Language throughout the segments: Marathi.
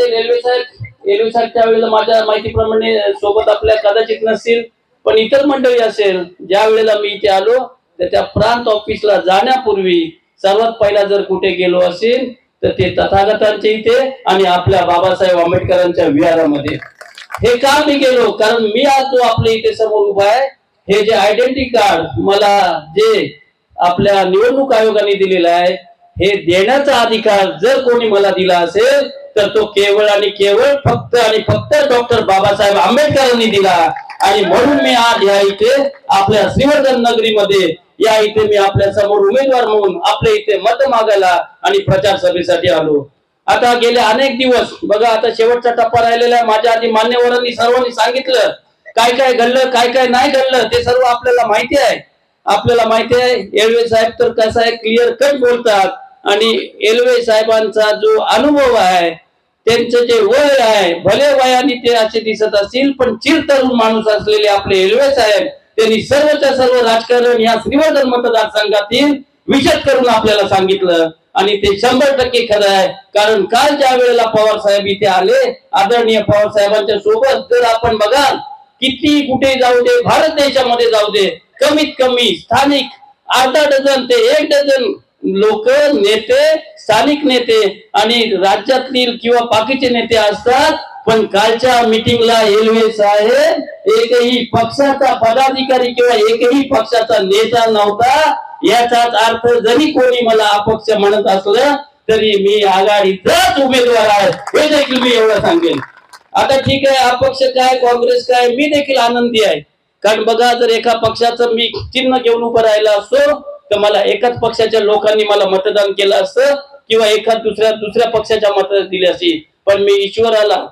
असेल रेल्वे साहेब रेल्वे साहेब त्यावेळेला माझ्या माहितीप्रमाणे सोबत आपल्या कदाचित नसतील पण इतर मंडळी असेल ज्या वेळेला मी इथे आलो तर त्या प्रांत ऑफिसला जाण्यापूर्वी सर्वात पहिला जर कुठे गेलो असेल तर ते तथागतांच्या इथे आणि आपल्या बाबासाहेब आंबेडकरांच्या विहारामध्ये. हे का मी गेलो? कारण मी आज जो आपल्या इथे समोर उभा आहे हे जे आयडेंटिटी कार्ड मला जे आपल्या निवडणूक आयोगाने दिलेलं आहे हे देण्याचा अधिकार जर कोणी मला दिला असेल तर तो केवळ आणि केवळ फक्त आणि फक्त डॉक्टर बाबासाहेब आंबेडकरांनी दिला. आणि म्हणून मी आज या इथे आपल्या श्रीवर्धन नगरीमध्ये या इथे मी आपल्यासमोर उमेदवार म्हणून आपल्या इथे मत मागायला आणि प्रचार सभेसाठी आलो. आता गेले अनेक दिवस बघा आता शेवटचा टप्पा राहिलेला आहे. माझ्या आधी मान्यवरांनी सर्वांनी सांगितलं काय काय घडलं काय काय नाही घडलं ते सर्व आपल्याला माहिती आहे. आपल्याला माहिती आहे येळवे साहेब तर कसं आहे क्लिअर कट बोलतात. आणि एलवे साहेबांचा जो अनुभव आहे त्यांचं जे वय आहे भले वयाने ते असे दिसत असतील पण चिरतरुण माणूस असलेले आपले एलवे साहेब त्यांनी सर्वच्या सर्व राजकारण या श्रीवर्धन मतदारसंघातील विशद करून आपल्याला सांगितलं. आणि ते शंभर टक्के खरं आहे. कारण काल ज्या वेळेला पवार साहेब इथे आले आदरणीय पवार साहेबांच्या सोबत जर आपण बघाल किती कुठे जाऊ दे भारत देशामध्ये जाऊ दे कमीत कमी स्थानिक अर्धा डझन ते एक डझन लोक नेते स्थानिक नेते आणि राज्यातील किंवा बाकीचे नेते असतात. पण कालच्या मिटिंगला एलवे साहेब एकही पक्षाचा पदाधिकारी किंवा एकही पक्षाचा नेता नव्हता. याचाच अर्थ जरी कोणी मला अपक्ष म्हणत असलं तरी मी आघाडीचाच उमेदवार आहे. हे देखील मी एवढं सांगेन. आता ठीक आहे अपक्ष काय काँग्रेस काय मी देखील आनंदी आहे. कारण बघा जर एका पक्षाचं मी चिन्ह घेऊन उभं राहिला असतो तर मला एकाच पक्षाच्या लोकांनी मला मतदान केलं असतं किंवा एका दुसऱ्या दुसऱ्या पक्षाच्या मतदान दिले असतील पण मी ईश्वराला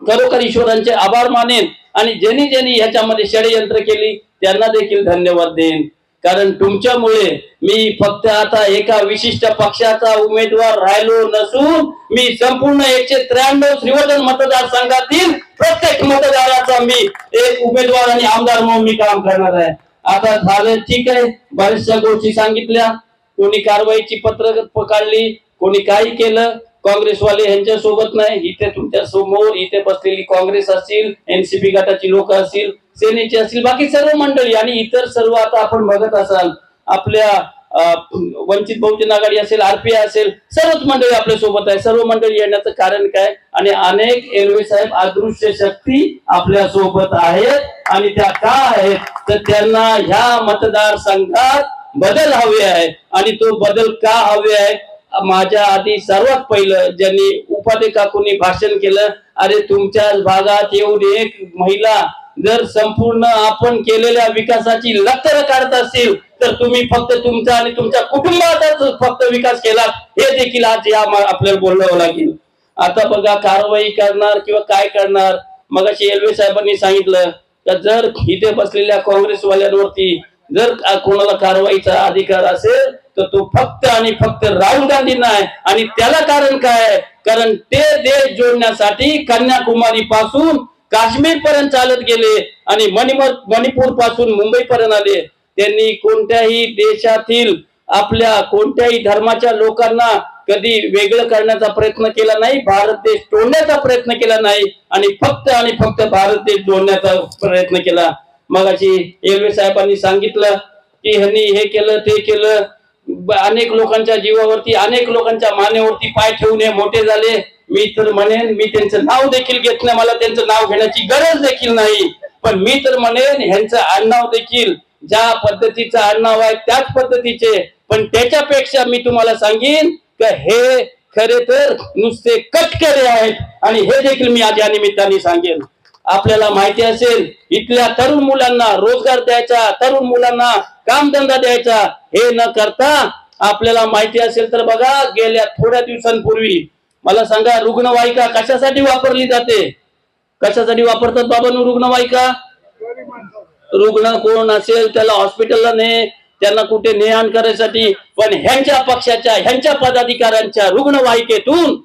खरोखर ईश्वरांचे आभार मानेन आणि ज्यांनी ज्यांनी ह्याच्यामध्ये षडयंत्र केली त्यांना देखील धन्यवाद देईन. कारण तुमच्यामुळे मी फक्त आता एका विशिष्ट पक्षाचा उमेदवार राहिलो नसून मी संपूर्ण एकशे त्र्याण्णव श्रीवर्धन मतदारसंघातील प्रत्येक मतदाराचा मी एक उमेदवार आणि आमदार म्हणून मी काम करणार आहे. आता झालं ठीक आहे. बऱ्याचशा गोष्टी सांगितल्या. कोणी कारवाईची पत्रक काढली कोणी काही केलं. काँग्रेसवाले यांच्या सोबत नाही. इथे तुमच्यासमोर इथे बसलेली काँग्रेस असतील एनसीपी गटाची लोक असतील सेनेची असतील बाकी सर्व मंडळी आणि इतर सर्व आता आपण बघत असाल आपल्या वंचित बहुजन आघाडी असेल आरपीआय असेल सर्वच मंडळी आपल्यासोबत आहे. सर्व मंडळी येण्याचं कारण काय? आणि अनेक एलवे साहेब अदृश्य शक्ती आपल्यासोबत आहेत. आणि त्या का आहेत? तर त्यांना ह्या मतदारसंघात बदल हवे आहे आणि तो बदल का हवे आहे? माझ्या आधी सर्वात पहिलं ज्यांनी उपाध्ये काकूंनी भाषण केलं अरे तुमच्याच भागात येऊन एक महिला जर संपूर्ण आपण केलेल्या विकासाची लक्कर काढत असतील तर तुम्ही फक्त तुमचा आणि तुमच्या कुटुंबाचाच फक्त विकास केला हे देखील आज या आपल्याला बोलावं लागेल. आता बघा कारवाई करणार किंवा काय करणार? मग एलवे साहेबांनी सांगितलं का जर इथे बसलेल्या काँग्रेसवाल्यांवरती जर कोणाला कारवाईचा अधिकार असेल तर तो फक्त आणि फक्त राहुल गांधींना आहे. आणि त्याला कारण काय? कारण ते देश जोडण्यासाठी कन्याकुमारी पासून काश्मीर पर्यंत चालत गेले आणि मणिमर मणिपूरपासून मुंबई पर्यंत आले. त्यांनी कोणत्याही देशातील आपल्या कोणत्याही धर्माच्या लोकांना कधी वेगळं करण्याचा प्रयत्न केला नाही भारत देश तोडण्याचा प्रयत्न केला नाही आणि फक्त आणि फक्त भारत देश जोडण्याचा प्रयत्न केला. मग अशी रेल्वे साहेबांनी सांगितलं की ह्यांनी हे केलं ते केलं अनेक लोकांच्या जीवावरती अनेक लोकांच्या मानेवरती पाय ठेवून हे मोठे झाले. मी तर म्हणेन मी त्यांचं नाव देखील घेत नाही मला त्यांचं नाव घेण्याची गरज देखील नाही. पण मी तर म्हणेन ह्यांचं आडनाव देखील ज्या पद्धतीचं आडनाव आहे त्याच पद्धतीचे. पण त्याच्यापेक्षा मी तुम्हाला सांगेन की हे खरे तर नुसते कटकरे आहेत. आणि हे देखील मी आज या निमित्ताने सांगेन. आपल्याला माहिती असेल इथल्या तरुण मुलांना रोजगार द्यायचा तरुण मुलांना कामधंदा द्यायचा. हे न करता आपल्याला माहिती असेल तर बघा गेल्या थोड्या दिवसांपूर्वी. मला सांगा रुग्णवाहिका कशासाठी वापरली जाते? कशासाठी वापरतात बाबांनो रुग्णवाहिका? रुग्ण कोण असेल त्याला हॉस्पिटलला ने त्यांना कुठे ने आण करायसाठी. पण ह्यांच्या पक्षाच्या ह्यांच्या पदाधिकाऱ्यांच्या रुग्णवाहिकेतून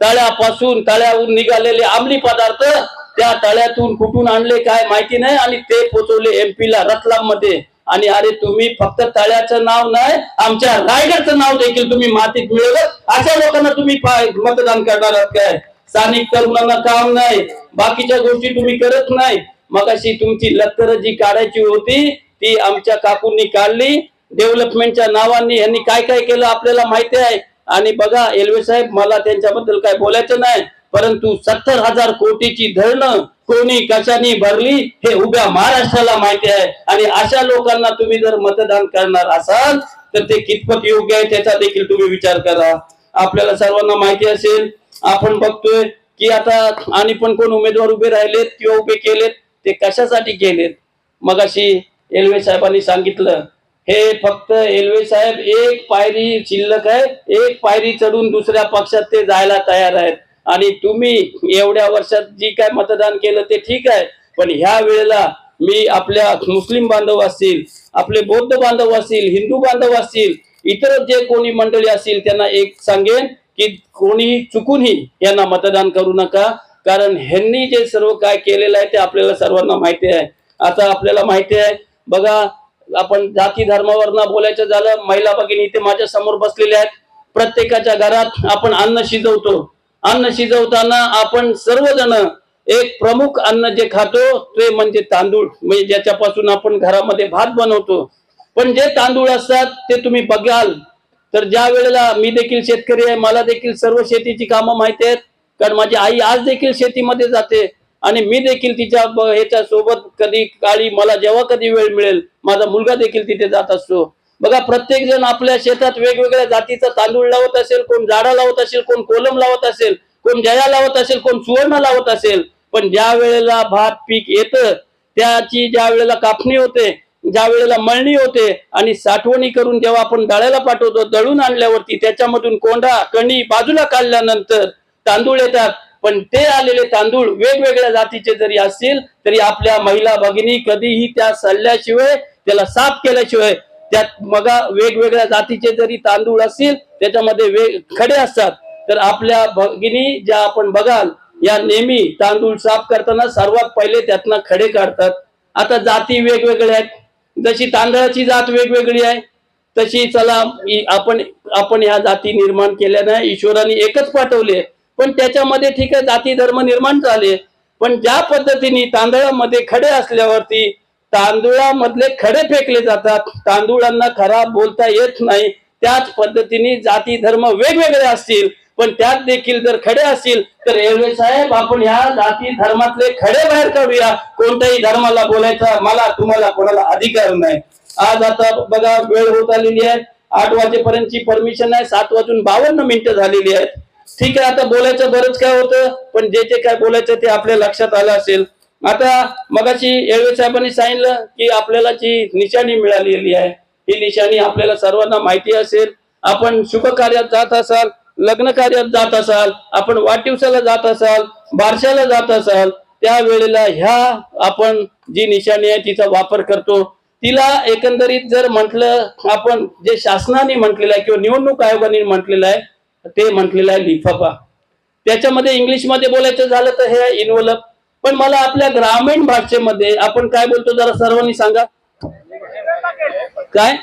तळ्यापासून तळ्याहून निघालेले अंमली पदार्थ त्या तळ्यातून कुठून आणले काय माहिती नाही. आणि ते पोचवले एमपी ला रतलाममध्ये आणि अरे तुम्ही फक्त तळ्याचं नाव नाही आमच्या रायगडचं नाव देखील तुम्ही मातीत मिळवत अशा लोकांना तुम्ही मतदान करणार आहात काय? स्थानिक तरुणांना काम नाही बाकीच्या गोष्टी तुम्ही करत नाही. मग अशी तुमची लत्तर जी काढायची होती ती आमच्या काकूंनी काढली. डेव्हलपमेंटच्या नावाने यांनी काय काय केलं आपल्याला माहिती आहे. आणि बघा एल्वे साहेब मला त्यांच्याबद्दल काय बोलायचं नाही. परंतु सत्तर हजार कोटीची धरणं कोणी कशाने भरली हे उभ्या महाराष्ट्राला माहिती आहे. आणि अशा लोकांना तुम्ही जर मतदान करणार असाल तर ते कितपत योग्य आहे त्याचा देखील तुम्ही विचार करा. आपल्याला सर्वांना माहिती असेल आपण बघतोय की आता आणि पण कोण उमेदवार उभे राहिलेत किंवा उभे केलेत ते कशासाठी केलेत? मगाशी एलवे एल्वे साहेबांनी सांगितलं हे फक्त एल्वे साहेब एक पायरी शिल्लक आहे एक पायरी चढून दुसऱ्या पक्षात ते जायला तयार आहेत. आणि तुम्ही एवढ्या वर्षात जी काय मतदान केलं ते ठीक आहे. पण ह्या वेळेला मी आपल्या मुस्लिम बांधव असतील आपले बौद्ध बांधव असतील हिंदू बांधव असतील इतर जे कोणी मंडळी असतील त्यांना एक सांगेन की कोणीही चुकूनही यांना मतदान करू नका. कारण ह्यांनी जे सर्व काय केलेलं आहे ते आपल्याला सर्वांना माहिती आहे. आता आपल्याला माहिती आहे बघा आपण जाती धर्मावर ना बोलायचं झालं महिला भगिनी इथे माझ्यासमोर बसलेल्या आहेत. प्रत्येकाच्या घरात आपण अन्न शिजवतो. अन्न शिजवताना आपण सर्वजण एक प्रमुख अन्न जे खातो ते म्हणजे तांदूळ. म्हणजे ज्याच्यापासून आपण घरामध्ये भात बनवतो. पण जे तांदूळ असतात ते तुम्ही बघाल. तर ज्या वेळेला मी देखील शेतकरी आहे मला देखील सर्व शेतीची कामं माहिती आहेत. कारण माझी आई आज देखील शेतीमध्ये जाते. आणि मी देखील तिच्या ह्याच्या सोबत कधी काळी मला जेव्हा कधी वेळ मिळेल माझा मुलगा देखील तिथे जात असतो. बघा प्रत्येक जण आपल्या शेतात वेगवेगळ्या जातीचा तांदूळ लावत असेल कोण जाडा लावत असेल कोण कोलम लावत असेल कोण जया लावत असेल कोण सुवर्ण लावत असेल पण ज्या वेळेला भात पीक येतं त्याची ज्या वेळेला कापणी होते ज्या वेळेला मळणी होते आणि साठवणी करून जेव्हा आपण दळायला पाठवतो दळून आणल्यावरती त्याच्यामधून कोंडा कणी बाजूला काढल्यानंतर तांदूळ येतात. पण ते आलेले तांदूळ वेगवेगळ्या जातीचे जरी असतील तरी आपल्या महिला भगिनी कधीही त्या सल्ल्याशिवाय त्याला साफ केल्याशिवाय त्यात मगा वेगवेगळ्या जातीचे जरी तांदूळ असतील त्याच्यामध्ये वेग खडे असतात. तर आपल्या भगिनी ज्या आपण बघाल या नेहमी तांदूळ साफ करताना सर्वात पहिले त्यातनं खडे काढतात. आता जाती वेगवेगळ्या आहेत. जशी तांदळाची जात वेगवेगळी आहे तशी चला आपण आपण ह्या जाती निर्माण केल्या नाही ईश्वराने एकच पाठवले. पण त्याच्यामध्ये ठीक आहे जाती धर्म निर्माण झाले. पण ज्या पद्धतीने तांदळामध्ये खडे असल्यावरती तांदुळामधले खडे फेकले जातात. तांदुळांना खराब बोलता येत नाही. त्याच पद्धतीने जाती धर्म वेगवेगळे असतील. पण त्यात देखील जर खडे असतील तर एवढे साहेब आपण ह्या जाती धर्मातले खडे बाहेर काढूया. कोणत्याही धर्माला बोलायचा मला तुम्हाला कोणाला अधिकार नाही. आज आता बघा वेळ होत आलेली आहे. आठ वाजेपर्यंतची परमिशन आहे. सात वाजून बावन्न मिनिटं झालेली आहेत. ठीक आहे आता बोलायचं बरंच काय होतं पण जे जे काय बोलायचं ते आपल्या लक्षात आलं असेल. आता मगाशी येळवे साहेबांनी सांगितलं की आपल्याला जी निशाणी मिळालेली आहे ही निशाणी आपल्याला सर्वांना माहिती असेल. आपण शुभ कार्यात जात असाल लग्न कार्यात जात असाल आपण वाढदिवसाला जात असाल बारशाला जात असाल त्यावेळेला ह्या आपण जी निशाणी आहे तिचा वापर करतो. तिला एकंदरीत जर म्हटलं आपण जे शासनाने म्हटलेलं आहे किंवा निवडणूक आयोगाने म्हटलेलं आहे ते म्हटलेलं आहे लिफाफा. त्याच्यामध्ये इंग्लिशमध्ये बोलायचं झालं तर हे इन्व्हलप पण मला आपल्या ग्रामीण भाषेमध्ये आपण काय बोलतो जरा सर्वांनी सांगा. काय?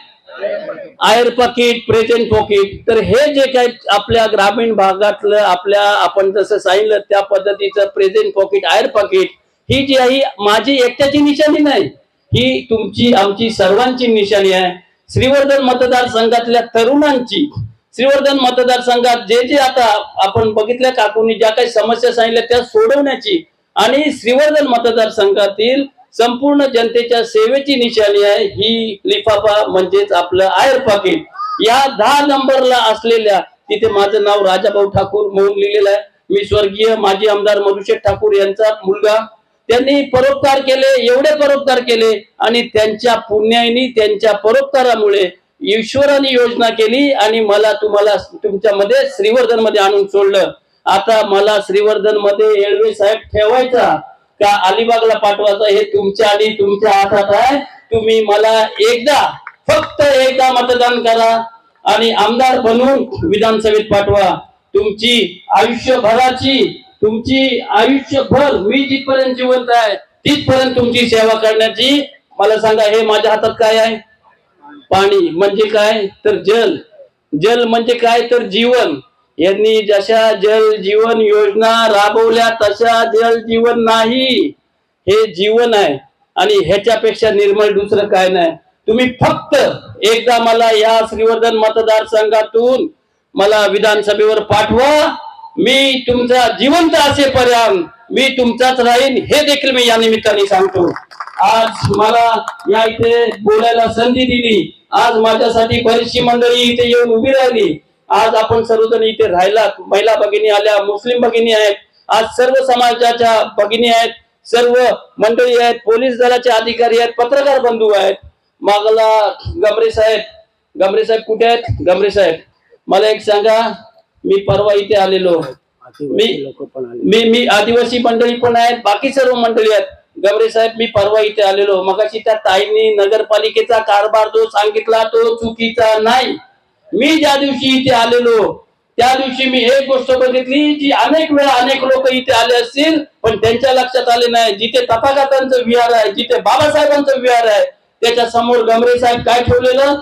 आयर पाकिट प्रेझेंट पॉकेट. तर हे जे काय आपल्या ग्रामीण भागातलं आपल्या आपण जसं सांगितलं त्या पद्धतीचं प्रेझेंट पॉकेट आयर पाकिट ही जी आहे माझी एकट्याची निशाणी नाही. ही तुमची आमची सर्वांची निशाणी आहे. श्रीवर्धन मतदारसंघातल्या तरुणांची. श्रीवर्धन मतदारसंघात जे जे आता आपण बघितल्या काकूंनी ज्या काही समस्या सांगितल्या त्या सोडवण्याची. आणि श्रीवर्धन मतदारसंघातील संपूर्ण जनतेच्या सेवेची निशाणी आहे. ही लिफाफा म्हणजेच आपलं आयर पाकिट या दहा नंबरला असलेल्या तिथे माझं नाव राजाभाऊ ठाकूर म्हणून लिहिलेलं आहे. मी स्वर्गीय माजी आमदार मधुशेठ ठाकूर यांचा मुलगा. त्यांनी परोपकार केले एवढे परोपकार केले आणि त्यांच्या पुण्याईनी त्यांच्या परोपकारामुळे ईश्वराने योजना केली आणि मला तुम्हाला तुमच्यामध्ये श्रीवर्धनमध्ये आणून सोडलं. आता मला श्रीवर्धनमध्ये येळवे साहेब ठेवायचा का अलिबागला पाठवायचा हे तुमच्या आणि तुमच्या हातात आहे. तुम्ही मला एकदा फक्त एकदा मतदान करा आणि आमदार बनवून विधानसभेत पाठवा. तुमची आयुष्यभराची तुमची आयुष्यभर मी जिथपर्यंत जिवंत आहे तिथपर्यंत तुमची सेवा करण्याची मला सांगा हे माझ्या हातात काय आहे? पाणी म्हणजे काय? तर जल. जल म्हणजे काय? तर जीवन. यांनी जशा जल जीवन योजना राबवल्या तशा जल जीवन नाही. हे जीवन आहे आणि ह्याच्यापेक्षा निर्मळ दुसरं काय नाही. तुम्ही फक्त एकदा मला या श्रीवर्धन मतदारसंघातून मला विधानसभेवर पाठवा. मी तुमचा जिवंत असेपर्यंत मी तुमचाच राहीन. हे देखील मी या निमित्ताने सांगतो. आज मला या इथे बोलायला संधी दिली. आज माझ्यासाठी बरीचशी मंडळी इथे येऊन उभी राहिली. आज आपण सर्वजण इथे राहिलात. महिला भगिनी आल्या मुस्लिम भगिनी आहेत. आज सर्व समाजाच्या भगिनी आहेत. सर्व मंडळी आहेत. पोलीस दलाचे अधिकारी आहेत. पत्रकार बंधू आहेत. मागला गमरे साहेब. गमरे साहेब कुठे आहेत? गमरे साहेब मला एक सांगा मी परवा इथे आलेलो. मी मी मी आदिवासी मंडळी पण आहेत. बाकी सर्व मंडळी आहेत. गमरे साहेब मी परवा इथे आलेलो. मगाशी त्या ताईंनी नगरपालिकेचा कारभार जो सांगितला तो चुकीचा नाही. मी ज्या दिवशी इथे आलेलो त्या दिवशी मी एक गोष्ट बघितली जी अनेक वेळा अनेक लोक इथे आले असतील पण त्यांच्या लक्षात आले नाही. जिथे तथागतांचं विहार आहे जिथे बाबासाहेबांचं विहार आहे त्याच्यासमोर गमरे साहेब काय ठेवलेलं?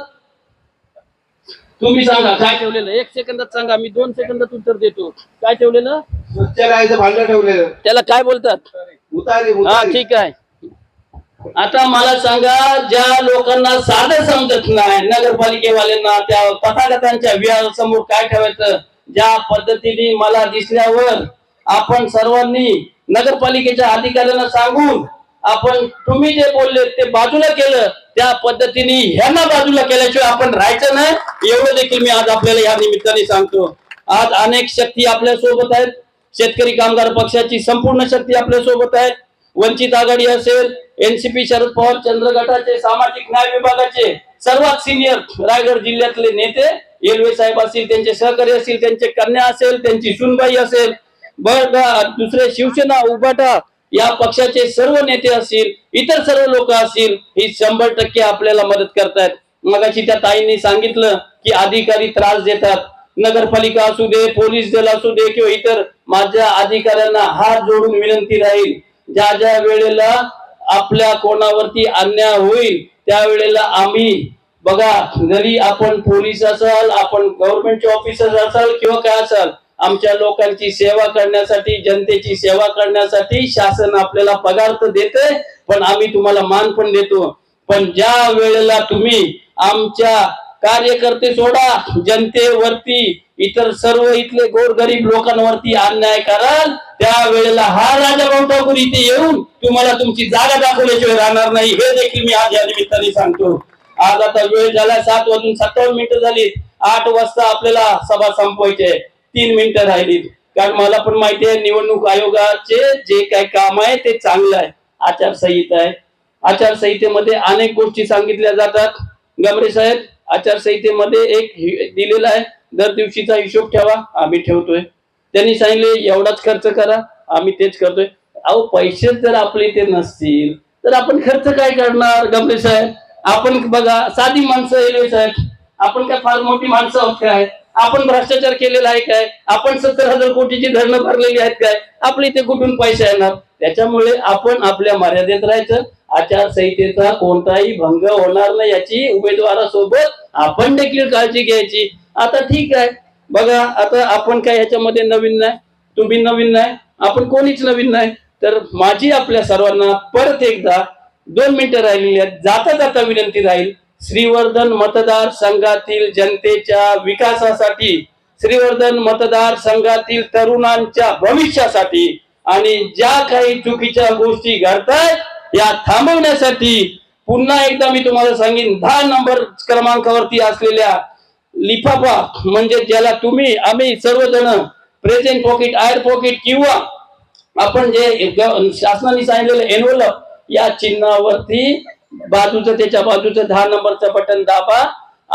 तुम्ही सांगा काय ठेवलेलं? एक सेकंदात सांगा मी दोन सेकंदात उत्तर देतो. काय ठेवलेलं? स्वच्छालयाचं भांडं ठेवलेलं. त्याला काय बोलतात? उतारी. हा ठीक आहे. आता मला सांगा ज्या लोकांना साधं समजत नाही नगरपालिकेवाल्यांना त्या तथागतांच्या विहारासमोर काय ठेवायचं? ज्या पद्धतीने मला दिसल्यावर आपण सर्वांनी नगरपालिकेच्या अधिकाऱ्यांना सांगून आपण तुम्ही जे बोलले ते बाजूला केलं त्या पद्धतीने ह्यांना बाजूला केल्याशिवाय आपण राहायचं नाही. एवढं देखील मी आज आपल्याला या निमित्ताने सांगतो. आज अनेक शक्ती आपल्यासोबत आहेत. शेतकरी कामगार पक्षाची संपूर्ण शक्ती आपल्यासोबत आहे वंचित आघाडी असेल एनसीपी शरद पवार चंद्र गटाचे सामाजिक न्याय विभागाचे सर्वात सिनियर रायगड जिल्ह्यातले नेते येलवे साहेब असतील त्यांचे सहकारी असतील त्यांचे कन्या असेल त्यांची सुनबाई असेल दुसरे शिवसेना उभाटा या पक्षाचे सर्व नेते असतील इतर सर्व लोक असतील ही शंभर टक्के आपल्याला मदत करतायत. मगाशी त्या ताईंनी सांगितलं की अधिकारी त्रास देतात. नगरपालिका असू दे पोलीस दल असू दे किंवा इतर माझ्या अधिकाऱ्यांना हात जोडून विनंती राहील. ज्या ज्या वेळेला आपल्या कोणावरती अन्याय होईल त्यावेळेला आम्ही बघा जरी आपण पोलीस असाल आपण गव्हर्नमेंटचे ऑफिसर असाल किंवा काय असाल आमच्या लोकांची सेवा करण्यासाठी जनतेची सेवा करण्यासाठी शासन आपल्याला पगार तर देते पण आम्ही तुम्हाला मान पण देतो. पण ज्या वेळेला तुम्ही आमच्या कार्यकर्ते सोडा जनतेवरती इतर सर्व इथले गोरगरीब लोकांवरती अन्याय कराल त्या वेळेला हा राजा भाऊ ठाकूर इथे येऊन तुम्हाला तुमची जागा दाखवल्याशिवाय राहणार नाही. हे देखील मी आज या निमित्ताने सांगतो. आज आता वेळ झाला सात वाजून सत्तावन्न मिनिटं झाली आठ वाजता आपल्याला सभा संपवायची आहे. तीन मिनिटं राहिलीत. कारण मला पण माहिती आहे निवडणूक आयोगाचे जे काय काम आहे ते चांगलं आहे. आचारसंहिता आहे. आचारसंहितेमध्ये अनेक गोष्टी सांगितल्या जातात. गमरे साहेब आचारसंहितेमध्ये एक दिलेला आहे. दर दिवशीचा हिशोब ठेवा. आम्ही ठेवतोय. त्यांनी सांगितले एवढाच खर्च करा. आम्ही तेच करतोय. अहो पैसेच जर आपले इथे नसतील तर आपण खर्च काय करणार गमरे साहेब? आपण बघा साधी माणसं रेल्वे साहेब. आपण काय फार मोठी माणसं आहोत काय? आपण भ्रष्टाचार केलेला आहे काय? आपण सत्तर हजार कोटीची धरणं भरलेली आहेत काय? आपले इथे कुठून पैसे येणार? त्याच्यामुळे आपण आपल्या मर्यादेत राहायचं. आचारसंहितेचा कोणताही भंग होणार नाही याची उमेदवारासोबत आपण देखील काळजी घ्यायची. आता ठीक आहे. बघा आता आपण काय ह्याच्यामध्ये नवीन नाही. तुम्ही नवीन नाही. आपण कोणीच नवीन नाही. तर माझी आपल्या सर्वांना परत एकदा दोन मिनिटं राहिलेली आहेत. जाता जाता विनंती राहील श्रीवर्धन मतदार संघातील जनतेच्या विकासासाठी श्रीवर्धन मतदार संघातील तरुणांच्या भविष्यासाठी आणि ज्या काही चुकीच्या गोष्टी घडतायत या थांबवण्यासाठी पुन्हा एकदा मी तुम्हाला सांगेन दहा नंबर क्रमांकावरती असलेल्या लिफाफा म्हणजे ज्याला तुम्ही आम्ही सर्वजण प्रेझेंट पॉकेट आयर पॉकेट किंवा आपण जे शासनाने सांगितलेलं एनवलप या चिन्हावरती बाजूचं त्याच्या बाजूचं दहा नंबरचं बटन दाबा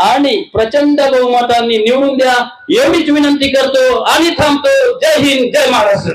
आणि प्रचंड बहुमतांनी निवडून द्या. एवढीच विनंती करतो आणि थांबतो. जय हिंद जय महाराष्ट्र.